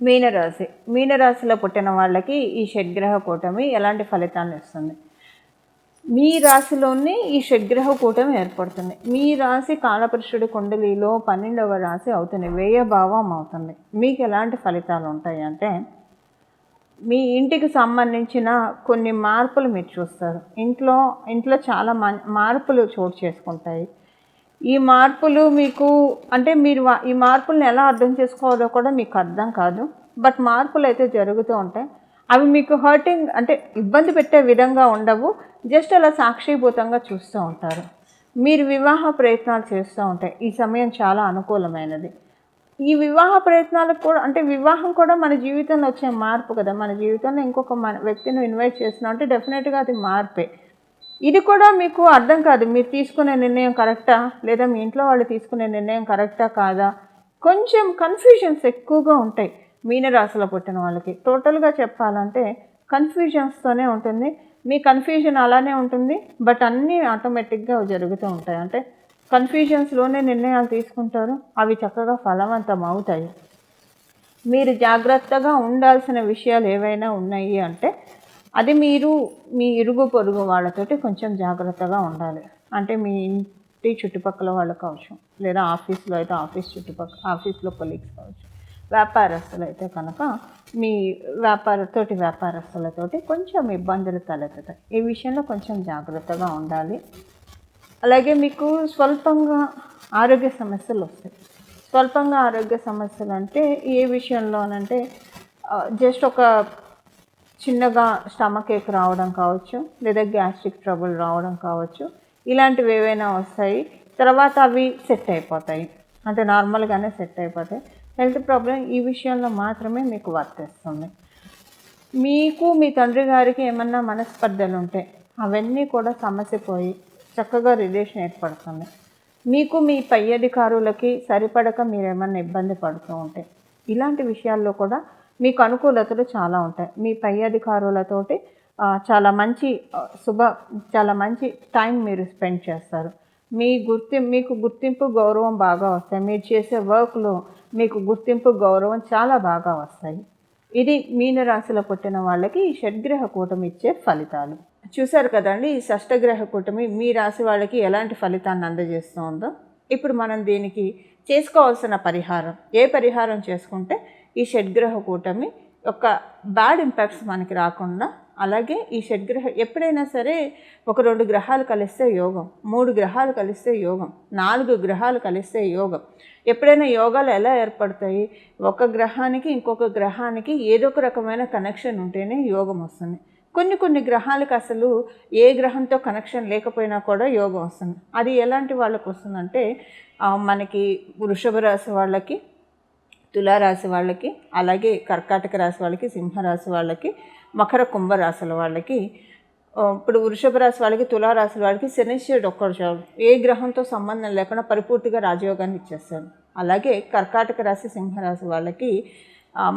మీనరాశి. మీనరాశిలో పుట్టిన వాళ్ళకి ఈ షడ్గ్రహ కూటమి ఎలాంటి ఫలితాన్ని ఇస్తుంది? మీ రాశిలోనే ఈ షడ్గ్రహ కూటమి ఏర్పడుతుంది. మీ రాశి కాలపురుషుడి కుండలిలో పన్నెండవ రాశి అవుతుంది. వ్యయభావం అవుతుంది. మీకు ఎలాంటి ఫలితాలు ఉంటాయి అంటే మీ ఇంటికి సంబంధించిన కొన్ని మార్పులు మీరు చూస్తారు. ఇంట్లో ఇంట్లో చాలా మార్పులు చోటు చేసుకుంటాయి. ఈ మార్పులు మీకు అంటే మీరు ఈ మార్పులను ఎలా అర్థం చేసుకోవాలో కూడా మీకు అర్థం కాదు. బట్ మార్పులు అయితే జరుగుతూ ఉంటాయి. అవి మీకు హర్టింగ్ అంటే ఇబ్బంది పెట్టే విధంగా ఉండవు. జస్ట్ అలా సాక్షిభూతంగా చూస్తూ ఉంటారు. మీరు వివాహ ప్రయత్నాలు చేస్తూ ఉంటాయి. ఈ సమయం చాలా అనుకూలమైనది. ఈ వివాహ ప్రయత్నాలకు కూడా అంటే వివాహం కూడా మన జీవితంలో వచ్చే మార్పు కదా. మన జీవితంలో ఇంకొక మన వ్యక్తిని ఇన్వైట్ చేస్తున్నాం అంటే డెఫినెట్గా అది మార్పే. ఇది కూడా మీకు అర్థం కాదు. మీరు తీసుకునే నిర్ణయం కరెక్టా? లేదా మీ ఇంట్లో వాళ్ళు తీసుకునే నిర్ణయం కరెక్టా కాదా? కొంచెం కన్ఫ్యూజన్స్ ఎక్కువగా ఉంటాయి మీనరాశిలో పుట్టిన వాళ్ళకి. టోటల్గా చెప్పాలంటే కన్ఫ్యూజన్స్తోనే ఉంటుంది. మీ కన్ఫ్యూజన్ అలానే ఉంటుంది బట్ అన్నీ ఆటోమేటిక్గా జరుగుతూ ఉంటాయి. అంటే కన్ఫ్యూజన్స్లోనే నిర్ణయాలు తీసుకుంటారు. అవి చక్కగా ఫలవంతం అవుతాయి. మీరు జాగ్రత్తగా ఉండాల్సిన విషయాలు ఏవైనా ఉన్నాయి అంటే అది మీరు మీ ఇరుగు పొరుగు వాళ్ళతోటి కొంచెం జాగ్రత్తగా ఉండాలి. అంటే మీ ఇంటి చుట్టుపక్కల వాళ్ళు కావచ్చు లేదా ఆఫీస్లో అయితే ఆఫీస్ చుట్టుపక్కల ఆఫీస్లో కొలీగ్స్ కావచ్చు. వ్యాపారస్తులు అయితే కనుక మీ వ్యాపారతోటి వ్యాపారస్తులతోటి కొంచెం ఇబ్బందులు తలెత్తుతాయి. ఈ విషయంలో కొంచెం జాగ్రత్తగా ఉండాలి. అలాగే మీకు స్వల్పంగా ఆరోగ్య సమస్యలు వస్తాయి. స్వల్పంగా ఆరోగ్య సమస్యలు అంటే ఏ విషయంలోనంటే జస్ట్ ఒక చిన్నగా స్టమక్ ఏక్ రావడం కావచ్చు లేదా గ్యాస్ట్రిక్ ట్రబుల్ రావడం కావచ్చు ఇలాంటివి ఏవైనా వస్తాయి. తర్వాత అవి సెట్ అయిపోతాయి. అంటే నార్మల్గానే సెట్ అయిపోతాయి. హెల్త్ ప్రాబ్లం ఈ విషయంలో మాత్రమే మీకు వర్తిస్తుంది మీకు మీ తండ్రి గారికి ఏమన్నా మనస్పర్ధలు ఉంటే అవన్నీ కూడా సమస్య పోయి చక్కగా రిలేషన్ ఏర్పడుతుంది. మీకు మీ పై అధికారులకి సరిపడక మీరు ఏమన్నా ఇబ్బంది పడుతూ ఉంటే ఇలాంటి విషయాల్లో కూడా మీకు అనుకూలతలు చాలా ఉంటాయి. మీ పై అధికారులతోటి చాలా మంచి శుభ చాలా మంచి టైం మీరు స్పెండ్ చేస్తారు. మీ గుర్తి మీకు గుర్తింపు గౌరవం బాగా వస్తాయి. మీరు చేసే వర్క్లో మీకు గుర్తింపు గౌరవం చాలా బాగా వస్తాయి. ఇది మీనరాశిలో పుట్టిన వాళ్ళకి ఈ షడ్గ్రహ కూటమి ఇచ్చే ఫలితాలు. చూశారు కదండి ఈ షష్టగ్రహ కూటమి మీ రాశి వాళ్ళకి ఎలాంటి ఫలితాన్ని అందజేస్తుందో? ఇప్పుడు మనం దీనికి చేసుకోవాల్సిన పరిహారం. ఏ పరిహారం చేసుకుంటే ఈ షడ్గ్రహ కూటమి యొక్క బ్యాడ్ ఇంపాక్ట్స్ మనకి రాకుండా అలాగే ఈ షడ్గ్రహ ఎప్పుడైనా సరే ఒక రెండు గ్రహాలు కలిస్తే యోగం మూడు గ్రహాలు కలిస్తే యోగం నాలుగు గ్రహాలు కలిస్తే యోగం. ఎప్పుడైనా యోగాలు ఎలా ఏర్పడతాయి? ఒక గ్రహానికి ఇంకొక గ్రహానికి ఏదో ఒక రకమైన కనెక్షన్ ఉంటేనే యోగం వస్తుంది. కొన్ని కొన్ని గ్రహాలకు అసలు ఏ గ్రహంతో కనెక్షన్ లేకపోయినా కూడా యోగం వస్తుంది. అది ఎలాంటి వాళ్ళకు వస్తుందంటే మనకి వృషభ రాశి వాళ్ళకి తులారాశి వాళ్ళకి అలాగే కర్కాటక రాశి వాళ్ళకి సింహరాశి వాళ్ళకి మకర కుంభ రాశుల వాళ్ళకి ఇప్పుడు వృషభ రాశి వాళ్ళకి తులారాశి వాళ్ళకి శనిశ్వరుడు ఒక్కడు చాలు. ఏ గ్రహంతో సంబంధం లేకుండా పరిపూర్తిగా రాజయోగాన్ని ఇచ్చేస్తాడు. అలాగే కర్కాటక రాశి సింహరాశి వాళ్ళకి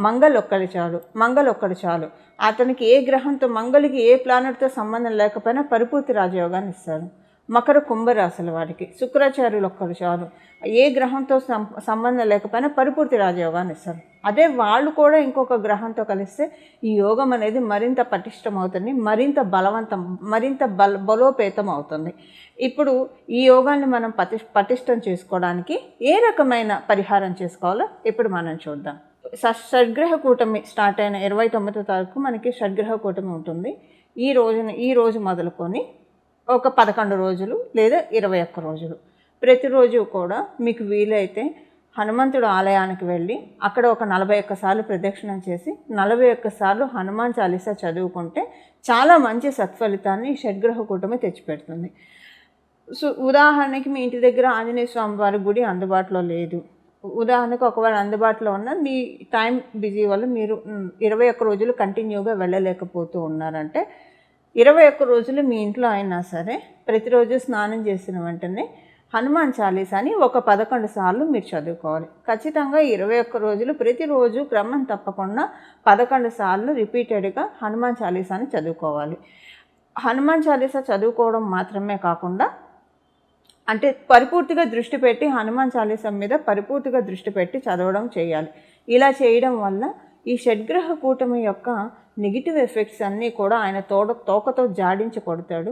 మంగళ ఒక్కడి ఒక్కడు చాలు. మంగళ ఒక్కడు చాలు. అతనికి ఏ గ్రహంతో మంగళికి ఏ ప్లానెట్తో సంబంధం లేకపోయినా పరిపూర్తి రాజయోగాన్ని ఇస్తాడు. మకర కుంభరాశుల వారికి. శుక్రాచార్యులు ఒక్కరు చాలు. ఏ గ్రహంతో సంబంధం లేకపోయినా పరిపూర్తి రాజయోగాన్ని ఇస్తారు. అదే వాళ్ళు కూడా ఇంకొక గ్రహంతో కలిస్తే ఈ యోగం అనేది మరింత పటిష్టం అవుతుంది మరింత బలవంతం మరింత బల బలోపేతం అవుతుంది. ఇప్పుడు ఈ యోగాన్ని మనం పటి పటిష్టం చేసుకోవడానికి ఏ రకమైన పరిహారం చేసుకోవాలో ఇప్పుడు మనం చూద్దాం. ష- షడ్గ్రహ కూటమి స్టార్ట్ అయిన ఇరవై తొమ్మిదో తారీఖు మనకి షడ్గ్రహ కూటమి ఉంటుంది. ఈ రోజున ఈ రోజు మొదలుకొని ఒక పదకొండు రోజులు లేదా ఇరవై ఒక్క రోజులు. ప్రతిరోజు కూడా మీకు వీలైతే హనుమంతుడు ఆలయానికి వెళ్ళి అక్కడ ఒక నలభై ఒక్క సార్లు ప్రదక్షిణం చేసి నలభై ఒక్క సార్లు హనుమాన్ చాలీసా చదువుకుంటే చాలా మంచి సత్ఫలితాన్ని షడ్గ్రహ కూటమి తెచ్చిపెడుతుంది. సో ఉదాహరణకి మీ ఇంటి దగ్గర ఆంజనేయ స్వామి వారి గుడి అందుబాటులో లేదు. ఉదాహరణకు ఒకవేళ అందుబాటులో ఉన్న మీ టైం బిజీ వల్ల మీరు ఇరవై ఒక్క రోజులు కంటిన్యూగా వెళ్ళలేకపోతూ ఉన్నారంటే ఇరవై ఒక్క రోజులు మీ ఇంట్లో అయినా సరే ప్రతిరోజు స్నానం చేసిన వెంటనే హనుమాన్ చాలీసాని ఒక పదకొండు సార్లు మీరు చదువుకోవాలి. ఖచ్చితంగా ఇరవై ఒక్క రోజులు ప్రతిరోజు క్రమం తప్పకుండా పదకొండు సార్లు రిపీటెడ్గా హనుమాన్ చాలీసాని చదువుకోవాలి. హనుమాన్ చాలీసా చదువుకోవడం మాత్రమే కాకుండా అంటే పరిపూర్తిగా దృష్టి పెట్టి హనుమాన్ చాలీసా మీద పరిపూర్తిగా దృష్టి పెట్టి చదవడం చేయాలి. ఇలా చేయడం వల్ల ఈ షడ్గ్రహ కూటమి యొక్క నెగిటివ్ ఎఫెక్ట్స్ అన్నీ కూడా ఆయన తోడ తోకతో జాడించి కొడతాడు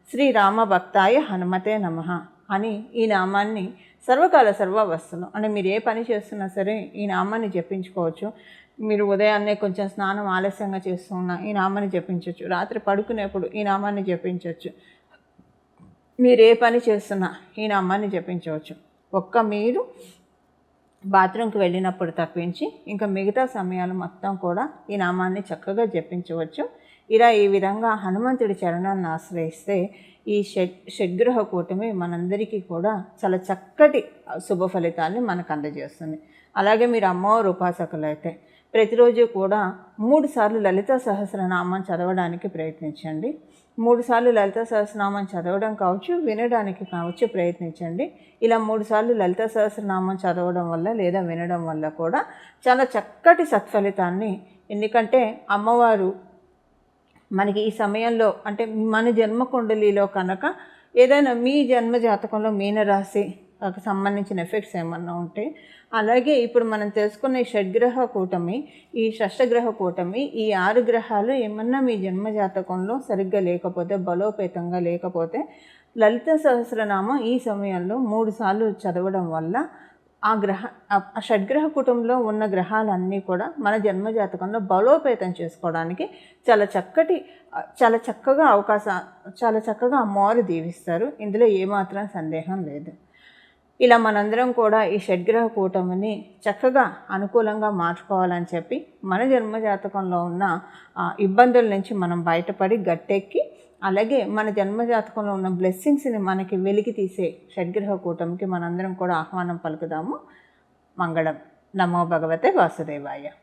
శ్రీరామ భక్తాయ హనుమతే నమ అని ఈ నామాన్ని సర్వకాల సర్వావస్థలు అంటే మీరు ఏ పని చేస్తున్నా సరే ఈ నామాన్ని జపించుకోవచ్చు. మీరు ఉదయాన్నే కొంచెం స్నానం ఆలస్యంగా చేస్తున్నా ఈ నామాన్ని జపించవచ్చు రాత్రి పడుకునేప్పుడు ఈ నామాన్ని జపించవచ్చు మీరు ఏ పని చేస్తున్నా ఈ నామాన్ని జపించవచ్చు. ఒక్క మీరు బాత్రూమ్కి వెళ్ళినప్పుడు తప్పించి ఇంకా మిగతా సమయాలు మొత్తం కూడా ఈ నామాన్ని చక్కగా జపించవచ్చు. ఇలా ఈ విధంగా హనుమంతుడి చరణాన్ని ఆశ్రయిస్తే ఈ షడ్ షడ్గ్రహ కూటమి మనందరికీ కూడా చాలా చక్కటి శుభ ఫలితాన్ని మనకు అందజేస్తుంది. అలాగే మీరు అమ్మవారు ఉపాసకులు అయితే ప్రతిరోజు కూడా మూడు సార్లు లలిత సహస్రనామం చదవడానికి ప్రయత్నించండి. మూడు సార్లు లలిత సహస్రనామం చదవడం కావచ్చు వినడానికి కావచ్చు ప్రయత్నించండి. ఇలా మూడు సార్లు లలిత సహస్రనామం చదవడం వల్ల లేదా వినడం వల్ల కూడా చాలా చక్కటి సత్ఫలితాన్ని ఎందుకంటే అమ్మవారు మనకి ఈ సమయంలో అంటే మన జన్మ కుండలిలో కనుక ఏదైనా మీ జన్మ జాతకంలో మీనరాశి సంబంధించిన ఎఫెక్ట్స్ ఏమన్నా ఉంటే. అలాగే ఇప్పుడు మనం తెలుసుకున్న ఈ షడ్గ్రహ కూటమి ఈ షష్టగ్రహ కూటమి ఈ ఆరు గ్రహాలు ఏమన్నా మీ జన్మ జాతకంలో సరిగ్గా లేకపోతే బలోపేతంగా లేకపోతే లలిత సహస్రనామం ఈ సమయంలో మూడు సార్లు చదవడం వల్ల ఆ గ్రహ ఆ షడ్గ్రహ కుటుంబంలో ఉన్న గ్రహాలన్నీ కూడా మన జన్మ జాతకంలో బలోపేతం చేసుకోవడానికి చాలా చక్కటి చాలా చక్కగా అవకాశం చాలా చక్కగా అమ్మవారు దీవిస్తారు. ఇందులో ఏమాత్రం సందేహం లేదు. ఇలా మనందరం కూడా ఈ షడ్గ్రహ కూటమిని చక్కగా అనుకూలంగా మార్చుకోవాలని చెప్పి మన జన్మ జాతకంలో ఉన్న ఇబ్బందుల నుంచి మనం బయటపడి గట్టెక్కి అలాగే మన జన్మ జాతకంలో ఉన్న బ్లెస్సింగ్స్ని మనకి వెలికి తీసే షడ్గ్రహ కూటమికి మనందరం కూడా ఆహ్వానం పలుకుదాము. మంగళం. నమో భగవతే వాసుదేవాయ.